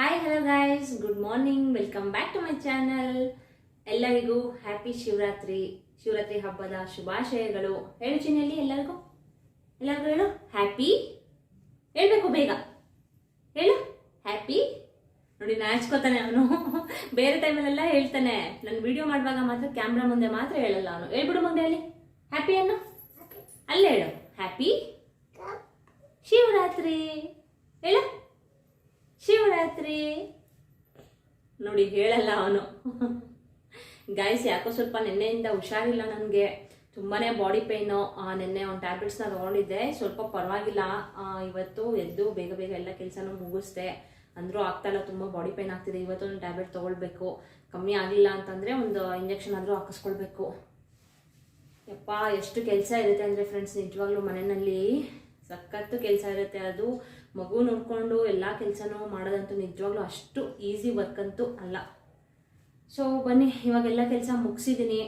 Hi hello guys good morning welcome back to my channel ಎಲ್ಲರಿಗೂ happy Shivaratri Shivaratri ಹಬ್ಬದ ಶುಭಾಶಯಗಳು. ಹೇಳು ಚಿನ್ನಲ್ಲಿ ಎಲ್ಲರಿಗೂ? ಎಲ್ಲರಿಗೂ ಹೇಳು? ಹ್ಯಾಪಿ ಹೇಳ್ಬೇಕು ಬೇಗ. ಹೇಳು? ಹ್ಯಾಪಿ ನೋಡಿ ನಾಚ್ಕೋತಾನೆ ಅವನು. ಬೇರೆ ಟೈಮಲ್ಲೆಲ್ಲ ಹೇಳ್ತಾನೆ. ನಾನು ವಿಡಿಯೋ ಮಾಡುವಾಗ ಮಾತ್ರ ಕ್ಯಾಮ್ರಾ ಮುಂದೆ ಮಾತ್ರ ಹೇಳಲ್ಲ ಅವನು. ಹೇಳ್ಬಿಡು ಮುಂದೆ ಅಲ್ಲಿ ಹ್ಯಾಪಿ ಅನ್ನು ಅಲ್ಲೇ ಹೇಳು. ಹ್ಯಾಪಿ ಶಿವರಾತ್ರಿ. ಹೇಳು? ಶಿವರಾತ್ರಿ ನೋಡಿ ಹೇಳಲ್ಲ ಅವನು. ಗಾಯ್ಸ್ ಯಾಕೋ ಸ್ವಲ್ಪ ನಿನ್ನೆಯಿಂದ ಹುಷಾರಿಲ್ಲ ನನಗೆ. ತುಂಬಾನೇ ಬಾಡಿ ಪೇಯ್ನು ನಿನ್ನೆ ಒಂದು ಟ್ಯಾಬ್ಲೆಟ್ಸ್ನ ತೊಗೊಂಡಿದ್ದೆ. ಸ್ವಲ್ಪ ಪರವಾಗಿಲ್ಲ. ಇವತ್ತು ಎದ್ದು ಬೇಗ ಬೇಗ ಎಲ್ಲ ಕೆಲಸನೂ ಮುಗಿಸ್ದೆ. ಅಂದರೂ ಆಗ್ತಾಯಿಲ್ಲ ತುಂಬ ಬಾಡಿ ಪೇಯ್ನ್ ಆಗ್ತಿದೆ. ಇವತ್ತು ಒಂದು ಟ್ಯಾಬ್ಲೆಟ್ ತೊಗೊಳ್ಬೇಕು. ಕಮ್ಮಿ ಆಗಿಲ್ಲ ಅಂತಂದರೆ ಒಂದು ಇಂಜೆಕ್ಷನ್ ಆದರೂ ಹಾಕಿಸ್ಕೊಳ್ಬೇಕು. ಯಪ್ಪ, ಎಷ್ಟು ಕೆಲಸ ಇರುತ್ತೆ ಅಂದರೆ ಫ್ರೆಂಡ್ಸ್ ನಿಜವಾಗ್ಲೂ ಮನೆಯಲ್ಲಿ ಸಖತ್ತು ಕೆಲಸ ಇರುತ್ತೆ. ಅದು ಮಗು ನೋಡಿಕೊಂಡು ಎಲ್ಲ ಕೆಲಸನೂ ಮಾಡೋದಂತೂ ನಿಜವಾಗ್ಲೂ ಅಷ್ಟು ಈಸಿ ವರ್ಕ್ ಅಂತೂ ಅಲ್ಲ. ಸೊ ಬನ್ನಿ ಇವಾಗೆಲ್ಲ ಕೆಲಸ ಮುಗಿಸಿದ್ದೀನಿ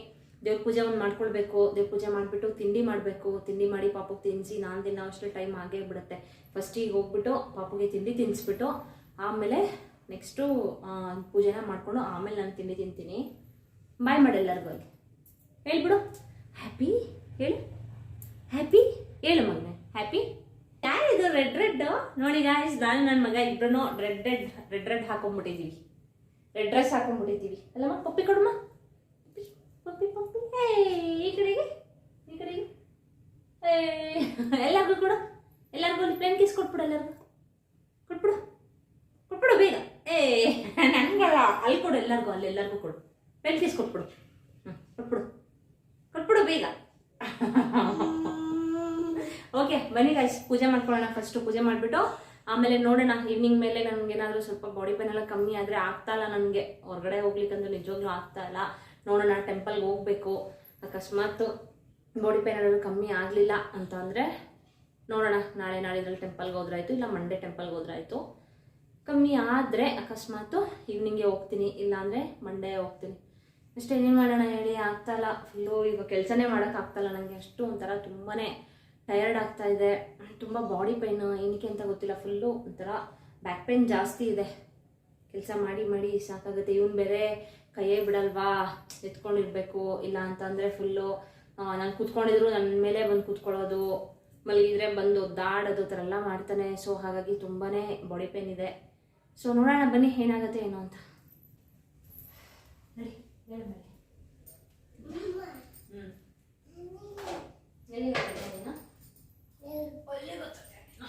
ದೇವ್ರ ಪೂಜೆ ಒಂದು ಮಾಡ್ಕೊಳ್ಬೇಕು. ದೇವ್ರ ಪೂಜೆ ಮಾಡಿಬಿಟ್ಟು ತಿಂಡಿ ಮಾಡಬೇಕು. ತಿಂಡಿ ಮಾಡಿ ಪಾಪಕ್ಕೆ ತಿನ್ನಿಸಿ ನಾನು ದಿನ ಅಷ್ಟು ಟೈಮ್ ಆಗೇ ಬಿಡುತ್ತೆ. ಫಸ್ಟಿಗೆ ಹೋಗ್ಬಿಟ್ಟು ಪಾಪಗೆ ತಿಂಡಿ ತಿನ್ನಿಸ್ಬಿಟ್ಟು ಆಮೇಲೆ ನೆಕ್ಸ್ಟು ಪೂಜೆನ ಮಾಡಿಕೊಂಡು ಆಮೇಲೆ ನಾನು ತಿಂಡಿ ತಿಂತೀನಿ. ಬಾಯ್ ಮಾಡಿ ಎಲ್ಲರಿಗೂ ಅಲ್ಲಿ ಹೇಳ್ಬಿಡು. ಹ್ಯಾಪಿ ಹೇಳು. ಹ್ಯಾಪಿ ಹೇಳು ಮಗನೆ. ಹ್ಯಾಪಿ ಯಾರಿದು ರೆಡ್ ರೆಡ್ ನೋಡಿ ಗಾಯ್ಸ್ ನಾನು ನನ್ನ ಮಗ ಇಬ್ಬರೂ ರೆಡ್ ರೆಡ್ ರೆಡ್ ರೆಡ್ ಹಾಕೊಂಡ್ಬಿಟ್ಟಿದ್ದೀವಿ ರೆಡ್ ಡ್ರೆಸ್ ಹಾಕೊಂಡ್ಬಿಟ್ಟಿದ್ದೀವಿ ಅಲ್ಲಮ್ಮ, ಪಪ್ಪಿ ಕೊಡಮ್ಮ. ಪಪ್ಪಿ ಪಪ್ಪಿ ಈ ಕಡೆಗೆ ಈ ಕಡೆಗೆ. ಎಲ್ಲರಿಗೂ ಕೊಡು. ಎಲ್ಲರಿಗೂ ಒಂದು ಪ್ಲೇನ್ ಕಿಸ್ ಕೊಟ್ಬಿಡು ಎಲ್ಲರಿಗೂ. ಕೊಟ್ಬಿಡು. ಕೊಟ್ಬಿಡು ಬೇಗ. ಏ ನನಗಲ್ಲ, ಅಲ್ಲಿ ಕೊಡು ಎಲ್ಲರಿಗೂ, ಅಲ್ಲಿ ಎಲ್ಲರಿಗೂ ಕೊಡು. ಪ್ಲೇನ್ ಕಿಸ್ ಕೊಟ್ಬಿಡು. ಹ್ಞೂ ಕೊಟ್ಬಿಡು. ಕೊಟ್ಬಿಡು ಬೇಗ. ಓಕೆ ಬನ್ನಿ ಗೈಸ್ ಪೂಜೆ ಮಾಡ್ಕೊಳ್ಳೋಣ. ಫಸ್ಟ್ ಪೂಜೆ ಮಾಡಿಬಿಟ್ಟು, ಆಮೇಲೆ ನೋಡೋಣ ಈವ್ನಿಂಗ್ ಮೇಲೆ ನನಗೇನಾದರೂ ಸ್ವಲ್ಪ ಬಾಡಿ ಪೇನ್ ಎಲ್ಲ ಕಮ್ಮಿ ಆದರೆ ಆಗ್ತಾ ಇಲ್ಲ ನನಗೆ. ಹೊರಗಡೆ ಹೋಗ್ಲಿಕ್ಕಂತೂ ನಿಜವಾಗ್ಲೂ ಆಗ್ತಾ ಇಲ್ಲ. ನೋಡೋಣ ಟೆಂಪಲ್ಗೆ ಹೋಗಬೇಕು. ಅಕಸ್ಮಾತ್ ಬಾಡಿ ಪೇನ್ ಏನಾದರೂ ಕಮ್ಮಿ ಆಗಲಿಲ್ಲ ಅಂತ ಅಂದರೆ ನೋಡೋಣ. ನಾಳೆ ನಾಳಿದ್ರಲ್ಲಿ ಟೆಂಪಲ್ಗೆ ಹೋದ್ರಾಯ್ತು, ಇಲ್ಲ ಮಂಡೇ ಟೆಂಪಲ್ಗೆ ಹೋದ್ರಾಯ್ತು. ಕಮ್ಮಿ ಆದರೆ ಅಕಸ್ಮಾತು ಈವ್ನಿಂಗೆ ಹೋಗ್ತೀನಿ ಇಲ್ಲಾಂದರೆ ಮಂಡೇ ಹೋಗ್ತೀನಿ. ಅಷ್ಟೇ, ಏನೇನು ಮಾಡೋಣ ಹೇಳಿ, ಆಗ್ತಾ ಇಲ್ಲ. ಫುಲ್ಲು ಈಗ ಕೆಲಸನೇ ಮಾಡೋಕ್ಕಾಗ್ತಾಯಿಲ್ಲ ನನಗೆ ಅಷ್ಟು ಒಂಥರ ತುಂಬಾ ಟಯರ್ಡ್ ಆಗ್ತಾ ಇದೆ. ತುಂಬ ಬಾಡಿ ಪೈನು ಏನಕ್ಕೆ ಅಂತ ಗೊತ್ತಿಲ್ಲ. ಫುಲ್ಲು ಒಂಥರ ಬ್ಯಾಕ್ ಪೇನ್ ಜಾಸ್ತಿ ಇದೆ. ಕೆಲಸ ಮಾಡಿ ಮಾಡಿ ಸಾಕಾಗುತ್ತೆ. ಇವನು ಬೇರೆ ಕೈಯೇ ಬಿಡಲ್ವಾ? ಎತ್ಕೊಂಡಿರ್ಬೇಕು. ಇಲ್ಲ ಅಂತಂದರೆ ಫುಲ್ಲು ನಾನು ಕೂತ್ಕೊಂಡಿದ್ರು ನನ್ನ ಮೇಲೆ ಬಂದು ಕೂತ್ಕೊಳ್ಳೋದು, ಮಲಗಿದ್ರೆ ಬಂದು ಒದ್ದಾಡೋದು ಥರ ಎಲ್ಲ ಮಾಡ್ತಾನೆ. ಸೊ ಹಾಗಾಗಿ ತುಂಬಾ ಬಾಡಿ ಪೇನ್ ಇದೆ. ಸೊ ನೋಡೋಣ ಬನ್ನಿ ಏನಾಗುತ್ತೆ ಏನೋ ಅಂತ. ನಡಿ, ಹೇಳು ಮೇಲೆ ಹ್ಞೂ ಎಲ್ಲಿಗೆ ಹೋಗ್ತಾ ಇದ್ದೀಯ ನೀನು? ಎಲ್ಲಿಗೆ ಹೋಗ್ತಾ ಇದ್ದೀಯ ನೀನು?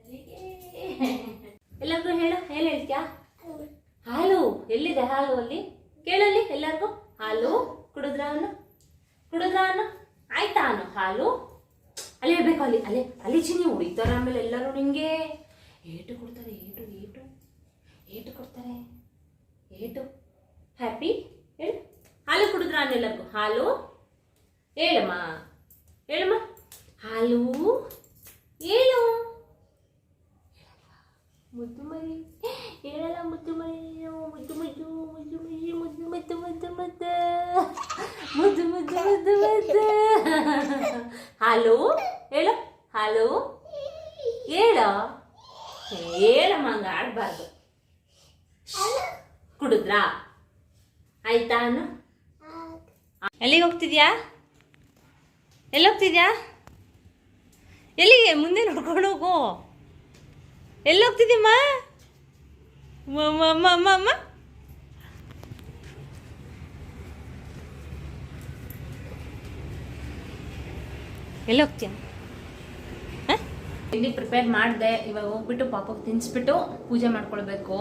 ಎಲ್ಲಿಗೆ? ಎಲ್ಲರಿಗೂ ಹೇಳು ಹೇಳು ಹೇಳ್ತ್ಯಾ ಹಾಲು ಎಲ್ಲಿದೆ ಹಾಲು ಅಲ್ಲಿ ಕೇಳಲ್ಲಿ ಎಲ್ಲರಿಗೂ ಹಾಲು ಕುಡಿದ್ರ ಅನ್ನು ಕುಡಿದ್ರ ಅನ್ನು ಆಯ್ತಾ ಅನ್ನು ಹಾಲು ಅಲ್ಲಿ ಇರ್ಬೇಕು ಅಲ್ಲಿ ಅಲ್ಲಿ ಅಲ್ಲಿ ಚಿನ್ನಿ ಹೊಡಿತಾರೆ ಆಮೇಲೆ ಎಲ್ಲರೂ ನಿಂಗೆ ಏಟು ಕೊಡ್ತಾರೆ ಏಟು ಏಟು ಏಟು ಕೊಡ್ತಾರೆ ಏಟು ಹ್ಯಾಪಿ ಹೇಳು ಎಲ್ಲರಿಗೂ ಹಾಲು? ಹೇಳಮ್ಮ. ಹೇಳಮ್ಮ. ಹಾಲು? ಹೇಳು. ಮುದ್ದು ಮರಿ ಹೇಳಲ್ಲ ಮುದ್ದು ಮರಿ ಮುದ್ದು ಮುದ್ದು ಮುದ್ದು ಮುಜಿ ಮುದ್ದು ಮುದ್ದು ಮುದ್ದು. ಮುದ್ದು ಮುದ್ದು ಮುದ್ದು ಮುದ್ದು. ಮುದ್ದು ಹಾಲು? ಹೇಳು. ಹಾಲು? ಹೇಳ. ಹೇಳಮ್ಮ, ಹಂಗ ಆಡ್ಬಾರ್ದು ಕುಡಿದ್ರಾ? ಆಯ್ತಾ ಅನ್ನು? ಎಲ್ಲಿಗೆ ಹೋಗ್ತಿದ್ಯಾ? ಎಲ್ಲಿ ಹೋಗ್ತಿದ್ಯಾ ಎಲ್ಲಿಗೆ? ಮುಂದೆ ನೋಡ್ಕೊಂಡು ಹೋಗು. ಎಲ್ಲಿ ಹೋಗ್ತಿದ್ಯಮ್ಮ ಅಮ್ಮ ಅಮ್ಮ ಎಲ್ಲಿ ಹೋಗ್ತೀಯ ತಿಂಡಿ ಪ್ರಿಪೇರ್ ಮಾಡಿದೆ. ಇವಾಗ ಹೋಗ್ಬಿಟ್ಟು ಪಾಪಕ್ಕೆ ತಿನ್ಸ್ಬಿಟ್ಟು ಪೂಜೆ ಮಾಡ್ಕೊಳ್ಬೇಕು.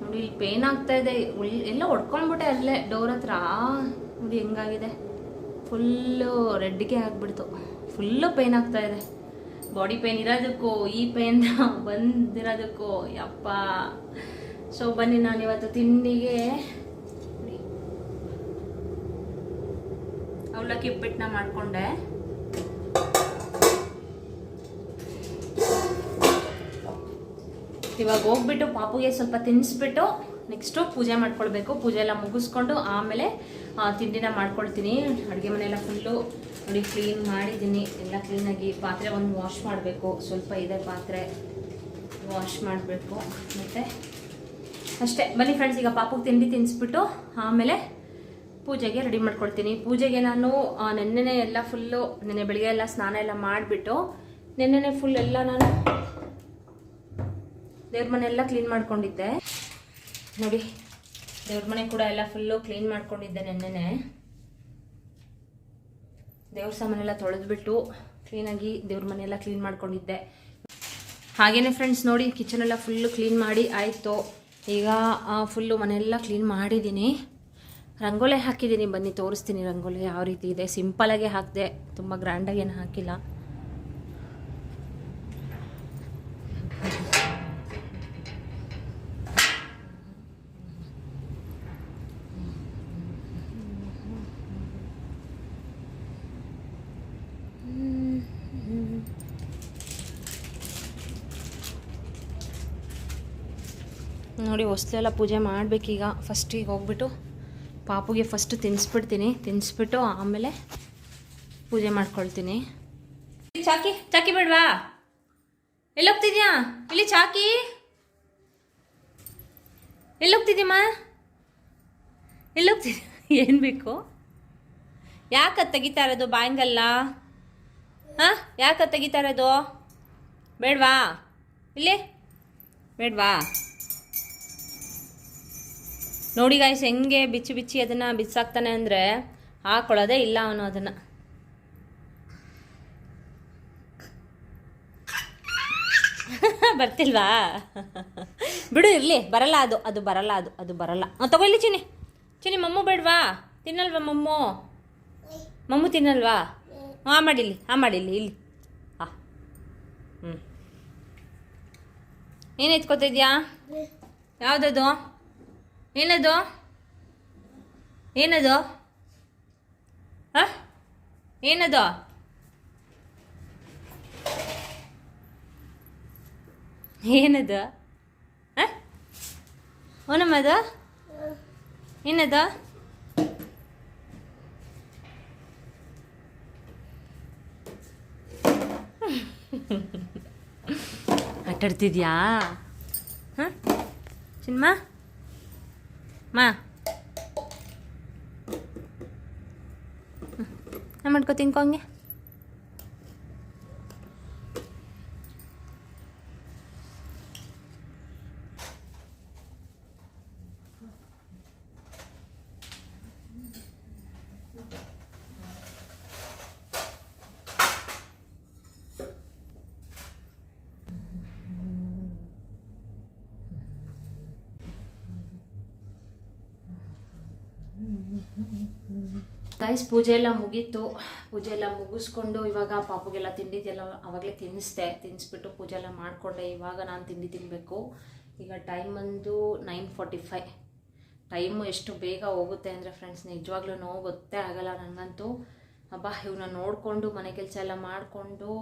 ನೋಡಿ, ಇಲ್ಲಿ ಪೇನ್ ಆಗ್ತಾ ಇದೆ. ಎಲ್ಲ ಹೊಡ್ಕೊಂಡ್ಬಿಟ್ಟೆ ಅಲ್ಲೇ, ಡೋರ್ ಹತ್ರ. ನೋಡಿ ಹೆಂಗಾಗಿದೆ. ಫುಲ್ಲು ರೆಡ್ಗೆ ಆಗಿಬಿಡ್ತು. ಫುಲ್ಲು ಪೈನ್ ಆಗ್ತಾ ಇದೆ. ಬಾಡಿ ಪೈನ್ ಇರೋದಕ್ಕೂ, ಈ ಪೈನ್ ಬಂದಿರೋದಕ್ಕೂ, ಯಪ್ಪ. ಸೊ ಬನ್ನಿ ನಾನು ಇವತ್ತು ತಿಂಡಿಗೆ ಅವಲಕ್ಕಿ ಉಪ್ಪಿಟ್ಟನ್ನ ಮಾಡಿಕೊಂಡೆ. ಇವಾಗ ಹೋಗ್ಬಿಟ್ಟು ಪಾಪುಗೆ ಸ್ವಲ್ಪ ತಿನ್ನಿಸ್ಬಿಟ್ಟು ನೆಕ್ಸ್ಟು ಪೂಜೆ ಮಾಡ್ಕೊಳ್ಬೇಕು. ಪೂಜೆ ಎಲ್ಲ ಮುಗಿಸ್ಕೊಂಡು ಆಮೇಲೆ ತಿಂಡಿನ ಮಾಡ್ಕೊಳ್ತೀನಿ. ಅಡುಗೆ ಮನೆಯೆಲ್ಲ ಫುಲ್ಲು ನೋಡಿ ಕ್ಲೀನ್ ಮಾಡಿದ್ದೀನಿ. ಎಲ್ಲ ಕ್ಲೀನಾಗಿ ಪಾತ್ರೆ ಒಂದು ವಾಶ್ ಮಾಡಬೇಕು. ಸ್ವಲ್ಪ ಇದೆ ಪಾತ್ರೆ ವಾಶ್ ಮಾಡಬೇಕು. ಮತ್ತು ಅಷ್ಟೇ. ಬನ್ನಿ ಫ್ರೆಂಡ್ಸ್ ಈಗ ಪಾಪಗೆ ತಿಂಡಿ ತಿನ್ನಿಸ್ಬಿಟ್ಟು ಆಮೇಲೆ ಪೂಜೆಗೆ ರೆಡಿ ಮಾಡ್ಕೊಳ್ತೀನಿ. ಪೂಜೆಗೆ ನಾನು ನೆನ್ನೆನೆ ಎಲ್ಲ ಫುಲ್ಲು ನೆನ್ನೆ ಬೆಳಿಗ್ಗೆ ಎಲ್ಲ ಸ್ನಾನ ಎಲ್ಲ ಮಾಡಿಬಿಟ್ಟು, ನೆನ್ನೆನೇ ಫುಲ್ ಎಲ್ಲ ನಾನು ದೇವ್ರ ಮನೆ ಎಲ್ಲ ಕ್ಲೀನ್ ಮಾಡ್ಕೊಂಡಿದ್ದೆ. ನೋಡಿ, ದೇವ್ರ ಮನೆ ಕೂಡ ಎಲ್ಲ ಫುಲ್ಲು ಕ್ಲೀನ್ ಮಾಡ್ಕೊಂಡಿದ್ದೆ ನೆನ್ನೆನೆ. ದೇವ್ರ ಸಾಮಾನೆಲ್ಲ ತೊಳೆದ್ಬಿಟ್ಟು ಕ್ಲೀನಾಗಿ ದೇವ್ರ ಮನೆಯೆಲ್ಲ ಕ್ಲೀನ್ ಮಾಡ್ಕೊಂಡಿದ್ದೆ. ಹಾಗೇನೆ ಫ್ರೆಂಡ್ಸ್ ನೋಡಿ ಕಿಚನ್ ಎಲ್ಲ ಫುಲ್ಲು ಕ್ಲೀನ್ ಮಾಡಿ ಆಯಿತು. ಈಗ ಫುಲ್ಲು ಮನೆಯೆಲ್ಲ ಕ್ಲೀನ್ ಮಾಡಿದ್ದೀನಿ. ರಂಗೋಲೆ ಹಾಕಿದ್ದೀನಿ, ಬನ್ನಿ ತೋರಿಸ್ತೀನಿ ರಂಗೋಲಿ ಯಾವ ರೀತಿ ಇದೆ. ಸಿಂಪಲಾಗೆ ಹಾಕಿದೆ, ತುಂಬ ಗ್ರ್ಯಾಂಡಾಗಿ ಏನು ಹಾಕಿಲ್ಲ. ನೋಡಿ ಹೊಸ್ಲೆಲ್ಲ ಪೂಜೆ ಮಾಡಬೇಕೀಗ. ಫಸ್ಟಿಗೆ ಹೋಗ್ಬಿಟ್ಟು ಪಾಪುಗೆ ಫಸ್ಟ್ ತಿನ್ನಿಸ್ಬಿಡ್ತೀನಿ ತಿನ್ನಿಸ್ಬಿಟ್ಟು ಆಮೇಲೆ ಪೂಜೆ ಮಾಡ್ಕೊಳ್ತೀನಿ. ಚಾಕಿ ಚಾಕಿ ಬೇಡವಾ? ಎಲ್ಲೋಗ್ತಿದ್ಯಾ? ಇಲ್ಲಿ ಚಾಕಿ? ಎಲ್ಲೋಗ್ತಿದ್ಯಮ್ಮ? ಎಲ್ಲೋಗ್ತಿದ್ಯಾ? ಏನು ಬೇಕು? ಯಾಕೆ ತೆಗಿತಾ ಇರೋದು ಬಾಯಂಗಲ್ಲ? ಹಾಂ? ಯಾಕೆ ತೆಗಿತಾ ಇರೋದು? ಬೇಡವಾ? ಇಲ್ಲಿ? ಬೇಡವಾ? ನೋಡಿ ಗಾಯ್ಸ್ ಹೆಂಗೆ ಬಿಚ್ಚಿ ಬಿಚ್ಚಿ ಅದನ್ನು ಬಿಚ್ಚಾಕ್ತಾನೆ ಅಂದರೆ ಹಾಕೊಳ್ಳೋದೇ ಇಲ್ಲ ಅವನು ಅದನ್ನು. ಬರ್ತಿಲ್ವಾ? ಬಿಡು, ಇರಲಿ. ಬರಲ್ಲ ಅದು. ಅದು ಬರಲ್ಲ, ಅದು. ಅದು ಬರಲ್ಲ. ತಗೊಳ್ಳಿ ಚಿನಿ ಚಿನಿ ಮಮ್ಮು ಬೇಡ್ವಾ? ತಿನ್ನಲ್ವಾ ಮಮ್ಮು? ಮಮ್ಮು ತಿನ್ನಲ್ವಾ? ಹಾಂ ಮಾಡಿಲ್ಲಿ ಹಾಂ ಮಾಡಿಲ್ಲಿ ಇಲ್ಲಿ. ಹಾ. ಹ್ಞೂ ಏನು ಎತ್ಕೋತಿದ್ಯಾ ಯಾವುದದು? ಏನದು? ಏನದು? ಏನದು? ಏನದು? ಓನಮ್ಮದು? ಏನದು? ಆಟಾಡ್ತಿದ್ಯಾ? ಹಾಂ? ಚಿನ್ಮಾ? ಮಾ ನಾ ಮಾಡ್ಕೊ ತಿನ್ಕೊ Guys ಪೂಜೆ ಎಲ್ಲ ಮುಗೀತು. ಪೂಜೆ ಎಲ್ಲ ಮುಗಿಸ್ಕೊಂಡು ಇವಾಗ ಪಾಪುಗೆಲ್ಲ ತಿಂಡಿದೆಲ್ಲ ಅವಾಗಲೇ ತಿನ್ನಿಸ್ದೆ. ತಿನ್ನಿಸ್ಬಿಟ್ಟು ಪೂಜೆ ಎಲ್ಲ ಮಾಡಿಕೊಂಡೆ. ಇವಾಗ ನಾನು ತಿಂಡಿ ತಿನ್ನಬೇಕು ಈಗ ಟೈಮ್ ಬಂದು ನೈನ್ ಫಾರ್ಟಿ ಫೈ ಟೈಮು ಎಷ್ಟು ಬೇಗ ಹೋಗುತ್ತೆ ಅಂದರೆ ಫ್ರೆಂಡ್ಸ್ ನಿಜವಾಗ್ಲೂ ಗೊತ್ತೇ ಆಗಲ್ಲ ನನಗಂತೂ ಹಬ್ಬ ಇವನ್ನ ನೋಡಿಕೊಂಡು ಮನೆ ಕೆಲಸ ಎಲ್ಲ ಮಾಡಿಕೊಂಡು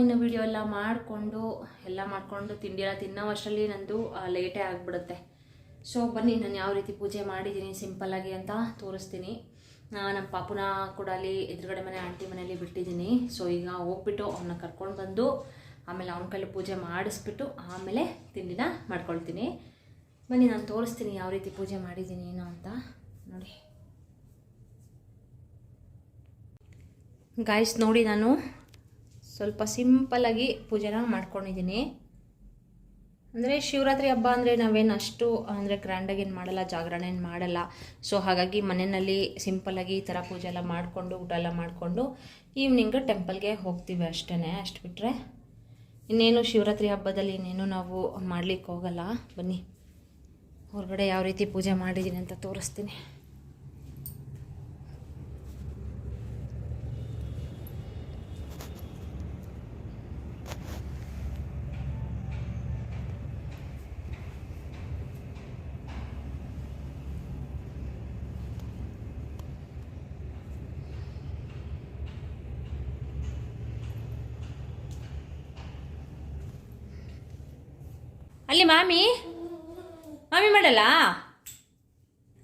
ಇನ್ನು ವಿಡಿಯೋ ಎಲ್ಲ ಮಾಡಿಕೊಂಡು ಎಲ್ಲ ಮಾಡಿಕೊಂಡು ತಿಂಡಿ ಎಲ್ಲ ತಿನ್ನೋವಷ್ಟರಲ್ಲಿ ನಂದು ಲೇಟೇ ಆಗಿಬಿಡುತ್ತೆ. ಸೊ ಬನ್ನಿ, ನಾನು ಯಾವ ರೀತಿ ಪೂಜೆ ಮಾಡಿದ್ದೀನಿ ಸಿಂಪಲ್ಲಾಗಿ ಅಂತ ತೋರಿಸ್ತೀನಿ. ನಮ್ಮ ಪಾಪುನ ಕೂಡ ಅಲ್ಲಿ ಎದುರುಗಡೆ ಮನೆ, ಆಂಟಿ ಮನೆಯಲ್ಲಿ ಬಿಟ್ಟಿದ್ದೀನಿ. ಸೊ ಈಗ ಹೋಗ್ಬಿಟ್ಟು ಅವನ್ನ ಕರ್ಕೊಂಡು ಬಂದು, ಆಮೇಲೆ ಅವನ ಕೈಲಿ ಪೂಜೆ ಮಾಡಿಸ್ಬಿಟ್ಟು ಆಮೇಲೆ ತಿಂಡಿನ ಮಾಡ್ಕೊಳ್ತೀನಿ. ಬನ್ನಿ, ನಾನು ತೋರಿಸ್ತೀನಿ ಯಾವ ರೀತಿ ಪೂಜೆ ಮಾಡಿದ್ದೀನಿ, ಏನು ಅಂತ. ನೋಡಿ. ಗಾಯ್ಸ್ ನೋಡಿ ನಾನು ಸ್ವಲ್ಪ ಸಿಂಪಲ್ಲಾಗಿ ಪೂಜೆನ ಮಾಡ್ಕೊಂಡಿದ್ದೀನಿ. ಅಂದರೆ ಶಿವರಾತ್ರಿ ಹಬ್ಬ ಅಂದರೆ ನಾವೇನು ಅಷ್ಟು, ಅಂದರೆ ಗ್ರ್ಯಾಂಡಾಗಿ ಏನು ಮಾಡಲ್ಲ, ಜಾಗರಣೆ ಏನು ಮಾಡಲ್ಲ. ಸೊ ಹಾಗಾಗಿ ಮನೆಯಲ್ಲಿ ಸಿಂಪಲ್ಲಾಗಿ ಈ ಥರ ಪೂಜೆ ಎಲ್ಲ ಮಾಡಿಕೊಂಡು, ಊಟ ಎಲ್ಲ ಮಾಡಿಕೊಂಡು ಈವ್ನಿಂಗ್ ಟೆಂಪಲ್ಗೆ ಹೋಗ್ತೀವಿ ಅಷ್ಟೇ ಅಷ್ಟು ಬಿಟ್ಟರೆ ಇನ್ನೇನು ಶಿವರಾತ್ರಿ ಹಬ್ಬದಲ್ಲಿ ಇನ್ನೇನು ನಾವು ಮಾಡ್ಲಿಕ್ಕೆ ಹೋಗಲ್ಲ. ಬನ್ನಿ. ಹೊರಗಡೆ ಯಾವ ರೀತಿ ಪೂಜೆ ಮಾಡಿದ್ದೀನಿ ಅಂತ ತೋರಿಸ್ತೀನಿ. ಅಲ್ಲಿ ಮಾಮಿ? ಮಾಮಿ ಮಾಡಲ್ಲ?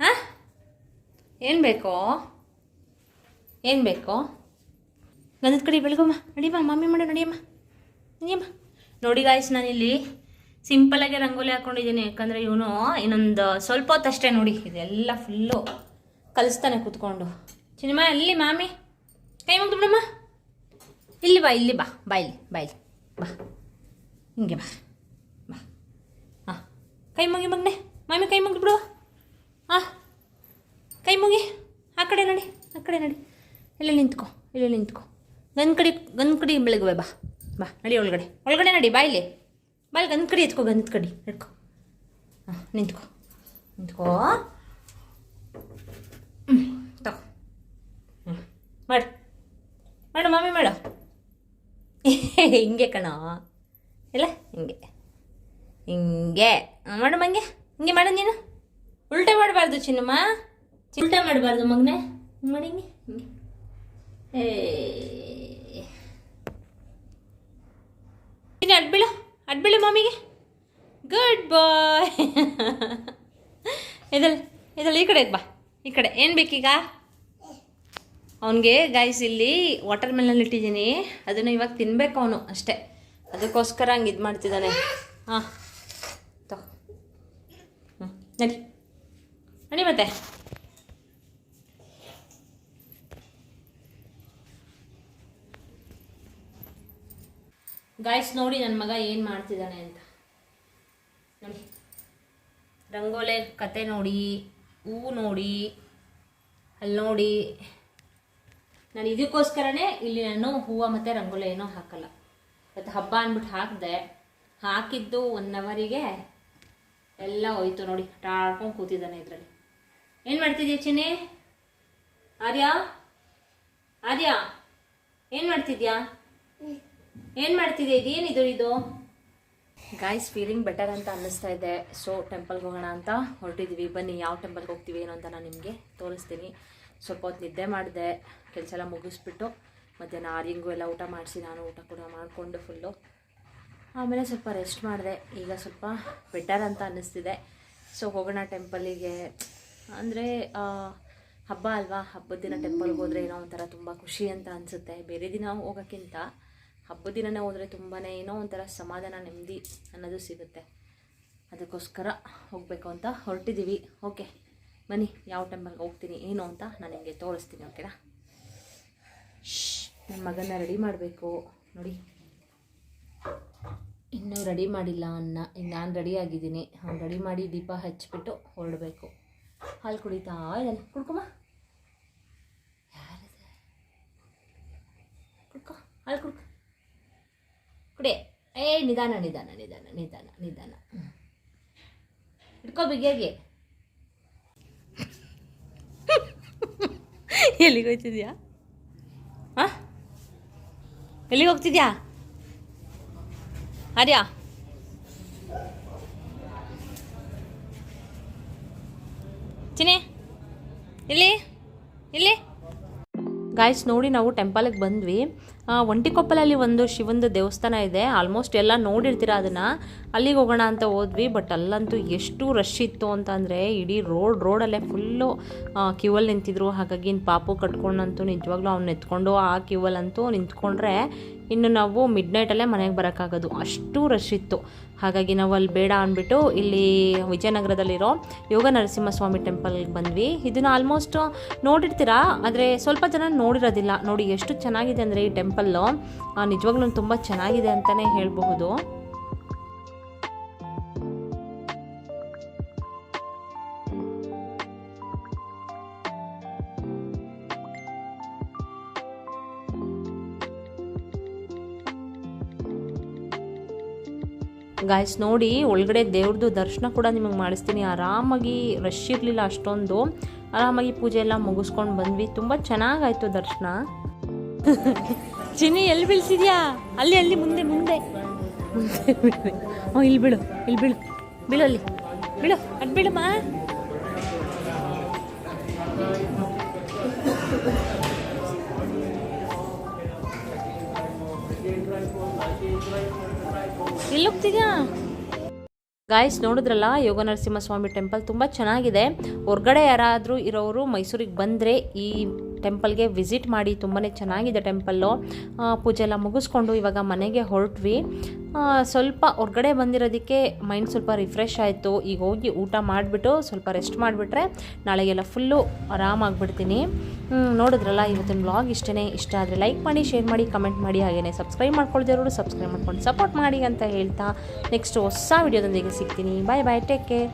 ಹಾಂ? ಏನು ಬೇಕೋ? ಏನು ಬೇಕೋ? ಗಂಧದ ಕಡೆ ಬೆಳಗಮ್ಮ, ನಡಿಯಮ್ಮ, ಮಾಮಿ ಮಾಡು, ನಡಿಯಮ್ಮ ನಡಿಯಮ್ಮ. ನೋಡಿ ಗಾಯ್ಸ್ ನಾನಿಲ್ಲಿ ಸಿಂಪಲಾಗಿ ರಂಗೋಲಿ ಹಾಕ್ಕೊಂಡಿದ್ದೀನಿ ಯಾಕಂದರೆ ಇವನು ಇನ್ನೊಂದು ಸ್ವಲ್ಪ ಹೊತ್ತಷ್ಟೇ ನೋಡಿ, ಇದೆಲ್ಲ ಫುಲ್ಲು ಕಲಿಸ್ತಾನೆ ಕೂತ್ಕೊಂಡು. ಸಿನಿಮಾ ಅಲ್ಲಿ ಮಾಮಿ? ಕೈ ಮುಗ್ದು ಬಿಡಮ್ಮ. ಇಲ್ಲಿ ಬಾ ಇಲ್ಲಿ ಬಾ ಬಾಯ್ಲಿ ಇಲ್ಲಿ, ಬಾ. ಹಿಂಗೆ ಬಾ. ಕೈ ಮುಗಿ ಮಗನೆ. ಮಾಮಿ ಕೈ ಮುಗಿದು ಬಿಡು. ಹಾಂ ಕೈ ಮುಗಿ. ಆ ಕಡೆ ನಡಿ, ಆ ಕಡೆ ನಡಿ. ಇಲ್ಲಿ ನಿಂತ್ಕೊ ಇಲ್ಲಿ ನಿಂತ್ಕೊ. ಗನ್ ಕಡಿ ಗನ್ ಕಡಿ ಬೆಳಗ್ಗೆ ಬಾ. ಬಾ, ನಡಿ ಒಳಗಡೆ. ಒಳಗಡೆ ನಡಿ, ಬಾ ಇಲ್ಲಿ. ಬಾ ಇಲ್ಲಿ ಗನ್ ಕಡಿ ಎತ್ಕೊ ಗಂಧದ ಕಡಿ ಹಿಡ್ಕೊ ಹಾಂ ನಿಂತ್ಕೊ ನಿಂತ್ಕೊ. ಹ್ಞೂ ತಗೋ. ಹ್ಞೂ ಮಾಡು. ಮಾಡು ಮಾಮಿ, ಮಾಡು. ಹಿಂಗೆ ಕಣೋ. ಇಲ್ಲ, ಹಿಂಗೆ. ಹಿಂಗೆ. ಮಾಡಮ್ಮ ಹಂಗೆ ಹಿಂಗೆ ಮಾಡು ನೀನು. ಉಲ್ಟೆ ಮಾಡಬಾರ್ದು ಚಿನ್ನಮ್ಮ. ಉಲ್ಟೆ ಮಾಡಬಾರ್ದು ಮಗನೆ. ಮಾಡಿ ಹಿಂಗೆ. ಹಿಂಗೆ ಅಡ್ಬಿಳು ಅಡ್ಬೀಳು ಮಮ್ಮಿಗೆ ಗುಡ್ ಬಾಯ್ ಇದಲ್ಲ ಇದಲ್ಲ ಈ ಕಡೆ ಬಾ. ಈ ಕಡೆ. ಏನು ಬೇಕೀಗ? ಅವನಿಗೆ ಗಾಯ್ಸ್ ಇಲ್ಲಿ ವಾಟರ್ ಮೆಲನ್ ಇಟ್ಟಿದ್ದೀನಿ. ಅದನ್ನು ಇವಾಗ ತಿನ್ಬೇಕು ಅವನು ಅಷ್ಟೇ. ಅದಕ್ಕೋಸ್ಕರ ಹಂಗೆ ಇದು ಮಾಡ್ತಿದ್ದಾನೆ. ಹಾಂ. ನಡಿ. ನಡಿ ಮತ್ತೆ. ಗಾಯ್ಸ್ ನೋಡಿ ನನ್ನ ಮಗ ಏನು ಮಾಡ್ತಿದ್ದಾನೆ ಅಂತ. ನೋಡಿ. ರಂಗೋಲೆ ಕತೆ ನೋಡಿ ಹೂವು ನೋಡಿ ಅಲ್ಲಿ ನೋಡಿ. ನಾನು ಇದಕ್ಕೋಸ್ಕರನೇ ಇಲ್ಲಿ ನಾನು ಹೂವು ಮತ್ತು ರಂಗೋಲೆ ಏನೋ ಹಾಕಲ್ಲ. ಮತ್ತು ಹಬ್ಬ ಅಂದ್ಬಿಟ್ಟು ಹಾಕಿದೆ. ಹಾಕಿದ್ದು ಒನ್ ಅವರಿಗೆ ಎಲ್ಲ ಹೋಯ್ತು ನೋಡಿ ಟಾಡ್ಕೊಂಡು ಕೂತಿದ್ದಾನೆ ಇದರಲ್ಲಿ. ಏನು ಮಾಡ್ತಿದ್ಯಾ ಚಿನ್ನಿ? ಆರ್ಯ? ಆರ್ಯ, ಏನು ಮಾಡ್ತಿದ್ಯಾ? ಏನು ಮಾಡ್ತಿದ್ಯಾ? ಇದೇನಿದು ಇದು? ಗಾಯ್ಸ್ ಫೀಲಿಂಗ್ ಬೆಟರ್ ಅಂತ ಅನ್ನಿಸ್ತಾ ಇದೆ. ಸೊ ಟೆಂಪಲ್ಗೆ ಹೋಗೋಣ ಅಂತ ಹೊರಟಿದ್ವಿ. ಬನ್ನಿ, ಯಾವ ಟೆಂಪಲ್ಗೆ ಹೋಗ್ತೀವಿ, ಏನು ಅಂತ ನಾನು ನಿಮಗೆ ತೋರಿಸ್ತೀನಿ. ಸ್ವಲ್ಪ ಹೊತ್ತು ನಿದ್ದೆ ಮಾಡಿದೆ. ಕೆಲಸ ಎಲ್ಲ ಮುಗಿಸ್ಬಿಟ್ಟು ಮಧ್ಯಾಹ್ನ ಆರ್ಯಂಗೂ ಎಲ್ಲ ಊಟ ಮಾಡಿಸಿ, ನಾನು ಊಟ ಕೂಡ ಮಾಡಿಕೊಂಡು ಫುಲ್ಲು ಆಮೇಲೆ ಸ್ವಲ್ಪ ರೆಸ್ಟ್ ಮಾಡಿದೆ. ಈಗ ಸ್ವಲ್ಪ ಬೆಟರ್ ಅಂತ ಅನ್ನಿಸ್ತಿದೆ. ಸೊ ಹೋಗೋಣ ಟೆಂಪಲಿಗೆ ಅಂದರೆ ಹಬ್ಬ ಅಲ್ವಾ? ಹಬ್ಬದ ದಿನ ಟೆಂಪಲ್ಗೆ ಹೋದರೆ ಏನೋ ಒಂಥರ ತುಂಬ ಖುಷಿ ಅಂತ ಅನಿಸುತ್ತೆ. ಬೇರೆ ದಿನ ಹೋಗೋಕ್ಕಿಂತ ಹಬ್ಬದ ದಿನನೇ ಹೋದರೆ ತುಂಬಾ ಏನೋ ಒಂಥರ ಸಮಾಧಾನ, ನೆಮ್ಮದಿ ಅನ್ನೋದು ಸಿಗುತ್ತೆ. ಅದಕ್ಕೋಸ್ಕರ ಹೋಗಬೇಕು ಅಂತ ಹೊರಟಿದ್ದೀವಿ ಓಕೆ ಬನ್ನಿ, ಯಾವ ಟೆಂಪಲ್ಗೆ ಹೋಗ್ತೀನಿ, ಏನು ಅಂತ ನಾನು ನಿಮಗೆ ತೋರಿಸ್ತೀನಿ ಓಕೆನಾ ನನ್ನ ಮಗನ ರೆಡಿ ಮಾಡಬೇಕು. ನೋಡಿ. ಇನ್ನೂ ರೆಡಿ ಮಾಡಿಲ್ಲ ಅನ್ನ. ಇನ್ನು ನಾನು ರೆಡಿ ಆಗಿದ್ದೀನಿ. ಅವ್ನು ರೆಡಿ ಮಾಡಿ ದೀಪ ಹಚ್ಚಿಬಿಟ್ಟು ಹೊರಡಬೇಕು. ಹಾಲು ಕುಡಿತಾ ಇದ್ದಾನೆ ಕುಡ್ಕೊಮ್ಮ ಯಾರದು? ಕುಡ್ಕೊ. ಹಾಲು ಕುಡ್ಕ. ಕುಡಿ. ಏ, ನಿಧಾನ ನಿಧಾನ ನಿಧಾನ ನಿಧಾನ ನಿಧಾನ. ಇಟ್ಕೋ ಬಿಗಿಯಾಗಿ. ಎಲ್ಲಿಗೆ ಹೋಗ್ತಿದ್ಯಾ? ಹಾಂ? ಎಲ್ಲಿಗೆ ಹೋಗ್ತಿದ್ಯಾ? ಆರ್ಯ ಚಿನಿ ಇಲ್ಲಿ ಇಲ್ಲಿ ಗಾಯ್ಸ್ ನೋಡಿ ನಾವು ಟೆಂಪಲ್ಗೆ ಬಂದ್ವಿ. ಒಂಟಿಕೊಪ್ಪಲಲ್ಲಿ ಒಂದು ಶಿವಂದು ದೇವಸ್ಥಾನ ಇದೆ. ಆಲ್ಮೋಸ್ಟ್ ಎಲ್ಲ ನೋಡಿರ್ತೀರ ಅದನ್ನು? ಅಲ್ಲಿಗೆ ಹೋಗೋಣ ಅಂತ ಹೋದ್ವಿ ಬಟ್ ಅಲ್ಲಂತೂ ಎಷ್ಟು ರಶ್ ಇತ್ತು ಅಂತ ಇಡೀ ರೋಡ್ ರೋಡಲ್ಲೇ ಫುಲ್ಲು ಕ್ಯೂವಲ್ಲಿ ನಿಂತಿದ್ರು. ಹಾಗಾಗಿ ಪಾಪು ಕಟ್ಕೊಂಡಂತೂ ನಿಜವಾಗ್ಲೂ ಅವ್ನು ಎತ್ಕೊಂಡು ಆ ಕ್ಯೂವಲ್ಲಂತೂ ನಿಂತ್ಕೊಂಡ್ರೆ ಇನ್ನು ನಾವು ಮಿಡ್ ನೈಟಲ್ಲೇ ಮನೆಗೆ ಬರೋಕ್ಕಾಗೋದು. ಅಷ್ಟು ರಶ್ ಇತ್ತು. ಹಾಗಾಗಿ ನಾವು ಅಲ್ಲಿ ಬೇಡ ಅಂದ್ಬಿಟ್ಟು ಇಲ್ಲಿ ವಿಜಯನಗರದಲ್ಲಿರೋ ಯೋಗ ನರಸಿಂಹಸ್ವಾಮಿ ಟೆಂಪಲ್ಗೆ ಬಂದ್ವಿ. ಇದನ್ನು ಆಲ್ಮೋಸ್ಟ್ ನೋಡಿರ್ತೀರಾ? ಆದರೆ ಸ್ವಲ್ಪ ಜನ ನೋಡಿರೋದಿಲ್ಲ. ನೋಡಿ ಎಷ್ಟು ಚೆನ್ನಾಗಿದೆ ಅಂದರೆ ಈ ಟೆಂಪಲ್ಲು ನಿಜವಾಗ್ಲೂ ತುಂಬ ಚೆನ್ನಾಗಿದೆ ಅಂತಲೇ ಹೇಳಬಹುದು. ಗಾಯ್ಸ್ ನೋಡಿ, ಒಳಗಡೆ ದೇವ್ರದ್ದು ದರ್ಶನ ಕೂಡ ನಿಮಗೆ ಮಾಡಿಸ್ತೀನಿ. ಆರಾಮಾಗಿ ರಶ್ ಇರಲಿಲ್ಲ ಅಷ್ಟೊಂದು. ಆರಾಮಾಗಿ ಪೂಜೆ ಎಲ್ಲ ಮುಗಿಸ್ಕೊಂಡು ಬಂದ್ವಿ. ತುಂಬ ಚೆನ್ನಾಗಾಯ್ತು ದರ್ಶನ. ಚಿನ್ನಿ, ಎಲ್ಲಿ ಬೀಳ್ಸಿದ್ಯಾ? ಅಲ್ಲಿ ಅಲ್ಲಿ, ಮುಂದೆ ಮುಂದೆ. ಹ್ಞೂ ಇಲ್ಲಿ ಬೀಳು ಇಲ್ಲಿ ಬೀಳು. ಬೀಳು ಅಲ್ಲಿ. ಬೀಳು, ಅದು ಬೀಳಮ್ಮ. ಎಲ್ಲಿ ಹೋಗ್ತಿದ್ಯಾ ಗಾಯ್ಸ್ ನೋಡಿದ್ರಲ್ಲ ಯೋಗ ನರಸಿಂಹಸ್ವಾಮಿ ಟೆಂಪಲ್ ತುಂಬ ಚೆನ್ನಾಗಿದೆ. ಹೊರಗಡೆ ಯಾರಾದರೂ ಇರೋರು ಮೈಸೂರಿಗೆ ಬಂದರೆ ಈ ಟೆಂಪಲ್ಗೆ ವಿಸಿಟ್ ಮಾಡಿ ತುಂಬಾ ಚೆನ್ನಾಗಿದೆ ಟೆಂಪಲ್ಲು. ಪೂಜೆ ಎಲ್ಲ ಮುಗಿಸ್ಕೊಂಡು ಇವಾಗ ಮನೆಗೆ ಹೊರಟ್ವಿ. ಸ್ವಲ್ಪ ಹೊರಗಡೆ ಬಂದಿರೋದಕ್ಕೆ ಮೈಂಡ್ ಸ್ವಲ್ಪ ರಿಫ್ರೆಶ್ ಆಯಿತು. ಈಗ ಹೋಗಿ ಊಟ ಮಾಡಿಬಿಟ್ಟು ಸ್ವಲ್ಪ ರೆಸ್ಟ್ ಮಾಡಿಬಿಟ್ರೆ ನಾಳೆಗೆಲ್ಲ ಫುಲ್ಲು ಆರಾಮಾಗ್ಬಿಡ್ತೀನಿ ನೋಡಿದ್ರಲ್ಲ ಇವತ್ತಿನ ಬ್ಲಾಗ್ ಇಷ್ಟೇ ಇಷ್ಟ ಆದರೆ ಲೈಕ್ ಮಾಡಿ, ಶೇರ್ ಮಾಡಿ, ಕಮೆಂಟ್ ಮಾಡಿ ಹಾಗೆಯೇ ಸಬ್ಸ್ಕ್ರೈಬ್ ಮಾಡ್ಕೊಳ್ದಿರೋರು ಸಬ್ಸ್ಕ್ರೈಬ್ ಮಾಡ್ಕೊಂಡು ಸಪೋರ್ಟ್ ಮಾಡಿ ಅಂತ ಹೇಳ್ತಾ ನೆಕ್ಸ್ಟ್ ಹೊಸ ವಿಡಿಯೋದೊಂದಿಗೆ ಸಿಗ್ತೀನಿ. Bye bye, take care.